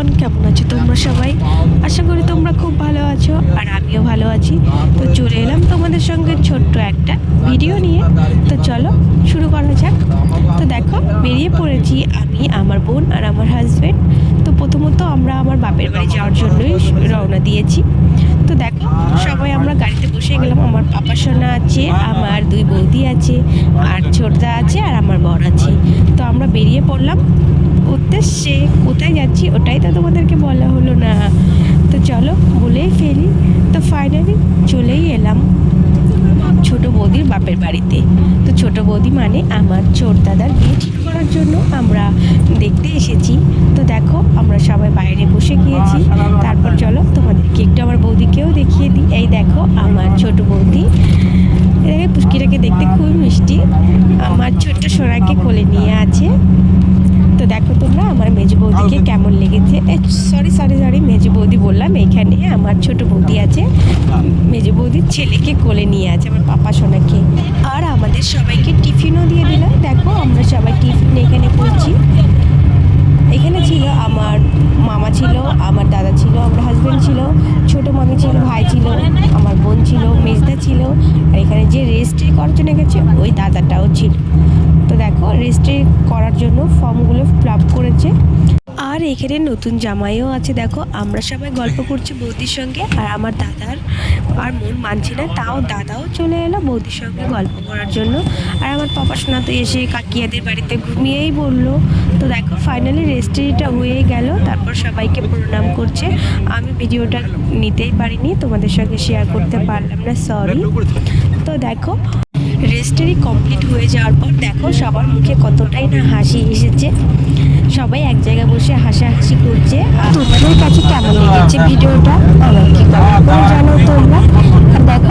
Everyone কেমন আছো তোমরা সবাই? আশা করি তোমরা খুব ভালো আছো আর আমিও ভালো আছি। তো চলে এলাম তোমাদের সঙ্গে ছোট্ট একটা ভিডিও নিয়ে। তো চলো শুরু করা যাক। তো দেখো, বেরিয়ে পড়েছি আমি, আমার বোন আর আমার হাজব্যান্ড তো প্রথমত আমরা আমার বাপের বাড়ি যাওয়ার জন্যই রওনা দিয়েছি। তো দেখো, সবাই আমরা গাড়িতে বসে গেলাম। আমার পাপা সোনা আছে, আমার দুই বৌদি আছে, আর ছোটদা আছে আর আমার বর আছে। তো আমরা বেরিয়ে পড়লাম। উদ্দেশ্যে কোথায় যাচ্ছি ওটাই তো তোমাদেরকে বলা হলো না। তো চলো বলেই ফেলি। তো ফাইনালি চলেই এলাম ছোট বৌদির বাপের বাড়িতে। তো ছোট বৌদি মানে আমার ছোট দাদার বিয়ে ঠিক করার জন্য আমরা দেখতে এসেছি। তো দেখো আমরা সবাই বাইরে বসে গিয়েছি। তারপর চলো তোমাদেরকে একটু আমার বৌদিকেও দেখিয়ে দিই। এই দেখো আমার ছোট বৌদি। পুষ্কিটাকে দেখতে খুবই মিষ্টি। আমার ছোট্ট সোনাকে কোলে নিয়ে আছে তো দেখো তোমরা আমার মেজ বৌদিকে কেমন লেগেছে? সরি সরি সরি মেজ বৌদি বললাম এখানে আমার ছোট বৌদি আছে। মেজ বৌদির ছেলেকে কোলে নিয়ে আছে আমার পাপা সোনাকে। আর আমাদের সবাইকে টিফিনও দিয়ে দিলাম দেখো আমরা সবাই টিফিন এখানে করছি। এখানে ছিল আমার মামা ছিল আমার দাদা ছিল আমার হাজব্যান্ড ছিল ছোট মামি ছিল ভাই ছিল আমার বোন ছিল মেজদা ছিল। আর এখানে যে রেজিস্ট্রি করার জন্য গেছে ওই দাদাটাও ছিল। তো দেখো রেজিস্ট্রি করার জন্য ফর্মগুলো ফিল আপ আর এখানে নতুন জামাইও আছে, দেখো। আমরা সবাই গল্প করছি বৌদির সঙ্গে, আর আমার দাদার আর মন মানছে না, তাও দাদাও চলে এলো বৌদির সঙ্গে গল্প করার জন্য। আর আমার পাপা সোনা তো এসে কাকিয়াদের বাড়িতে ঘুমিয়েই বলল তো দেখো ফাইনালি রেজিস্ট্রিটা হয়ে গেল, তারপর সবাইকে প্রণাম করছে। আমি ভিডিওটা নিতেই পারিনি, তোমাদের সঙ্গে শেয়ার করতে পারলাম না সরি তো দেখো রেজিস্ট্রি কমপ্লিট হয়ে যাওয়ার পর দেখো সবার মুখে কতটাই না হাসি এসেছে। সবাই এক জায়গায় বসে হাসাহাসি করছে। তোমাদের কাছে কেমন লেগেছে ভিডিওটা? আমাকে করে জানো তোমরা? আর দেখো